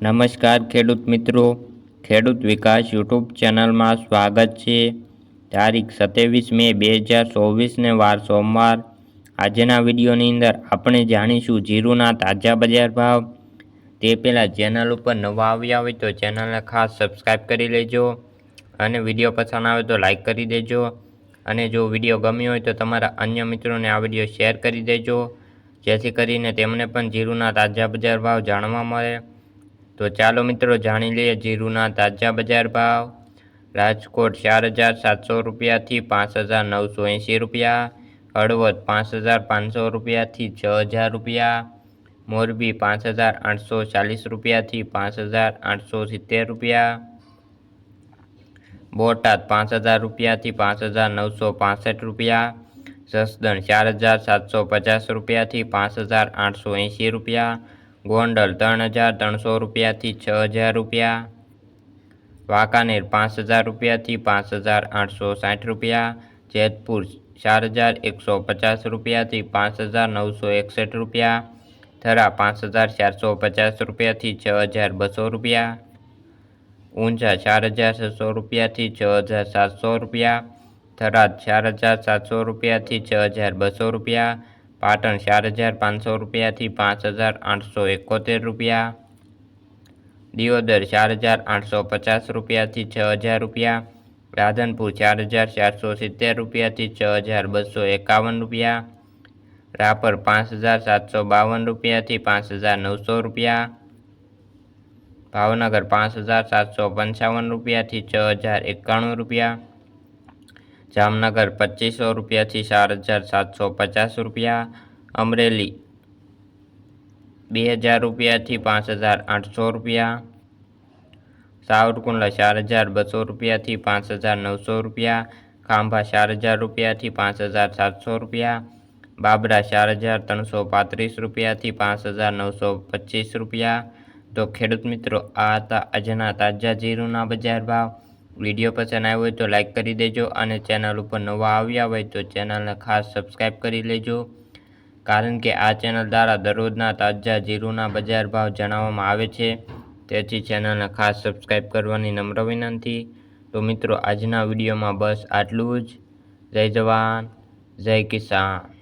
નમસ્કાર ખેડૂત મિત્રો. ખેડૂત વિકાસ યુટ્યુબ ચેનલમાં સ્વાગત છે. તારીખ સત્યાવીસ મે બે હજાર ચોવીસને વાર સોમવાર. આજના વિડીયોની અંદર આપણે જાણીશું જીરુના તાજા બજાર ભાવ. તે પહેલાં ચેનલ ઉપર નવા આવ્યા હોય તો ચેનલને ખાસ સબસ્ક્રાઈબ કરી લેજો અને વીડિયો પસંદ આવે તો લાઈક કરી દેજો. અને જો વીડિયો ગમ્યો હોય તો તમારા અન્ય મિત્રોને આ વીડિયો શેર કરી દેજો. જેથી કરીને તેમને પણ જીરુના તાજા બજાર ભાવ જાણવા મળે. તો ચાલો મિત્રો જાણી લઈએ જીરુના તાજા બજાર ભાવ રાજકોટ ચાર હજાર સાતસો રૂપિયાથી પાંચ હજાર નવસો એંસી રૂપિયા હળવદ પાંચ હજાર પાંચસો રૂપિયાથી છ હજાર રૂપિયા મોરબી પાંચ હજાર આઠસો ચાલીસ રૂપિયાથી પાંચ હજાર આઠસો સિત્તેર રૂપિયા બોટાદ પાંચ હજાર રૂપિયાથી પાંચ હજાર નવસો પાસઠ રૂપિયા જસદણ ચાર હજાર સાતસો પચાસ રૂપિયાથી પાંચ હજાર આઠસો એંસી રૂપિયા ગોંડલ ત્રણ હજાર ત્રણસો રૂપિયાથી છ હજાર રૂપિયા વાંકાનેર પાંચ હજાર રૂપિયાથી પાંચ હજાર આઠસો સાઠ રૂપિયા જેતપુર ચાર હજાર એકસો પચાસ રૂપિયાથી પાંચ હજાર નવસો એકસઠ રૂપિયા થરા પાંચ હજાર ચારસો પચાસ રૂપિયાથી છ હજાર બસો રૂપિયા ઊંઝા ચાર હજાર છસો રૂપિયાથી છ હજાર સાતસો રૂપિયા થરાદ ચાર હજાર સાતસો રૂપિયાથી છ હજાર બસો રૂપિયા પાટણ ચાર હજાર પાંચસો રૂપિયાથી પાંચ હજાર આઠસો એકોતેર રૂપિયા દિયોદર ચાર હજાર આઠસો પચાસ રૂપિયાથી છ હજાર રૂપિયા રાધનપુર ચાર હજાર ચારસો સિત્તેર રૂપિયાથી છ હજાર બસો એકાવન રૂપિયા રાપર પાંચ હજાર સાતસો બાવન રૂપિયાથી પાંચ હજાર નવસો રૂપિયા ભાવનગર પાંચ હજાર સાતસો પંચાવન રૂપિયાથી છ હજાર એકાણું રૂપિયા જામનગર પચીસો રૂપિયાથી ચાર હજાર સાતસો પચાસ રૂપિયા અમરેલી બે હજાર રૂપિયાથી પાંચ હજાર આઠસો રૂપિયા સાવરકુંડલા ચાર હજાર બસો રૂપિયાથી પાંચ હજાર નવસો રૂપિયા ખાંભા ચાર હજાર રૂપિયાથી પાંચ હજાર સાતસો રૂપિયા બાબરા ચાર હજાર ત્રણસો પાંત્રીસ રૂપિયાથી પાંચ હજાર નવસો પચીસ રૂપિયા તો ખેડૂત મિત્રો આ હતા આજના તાજા જીરુના બજાર ભાવ વીડિયો પસંદ આવ્યો હોય તો લાઇક કરી દેજો અને ચેનલ ઉપર નવા આવ્યા હોય તો ચેનલને ખાસ સબસ્ક્રાઈબ કરી લેજો. કારણ કે આ ચેનલ દ્વારા દરરોજના તાજા જીરુના બજાર ભાવ જણાવવામાં આવે છે. તેથી ચેનલને ખાસ સબસ્ક્રાઈબ કરવાની નમ્ર વિનંતી. તો મિત્રો, આજના વિડીયોમાં બસ આટલું જ. જય જવાન, જય કિસાન.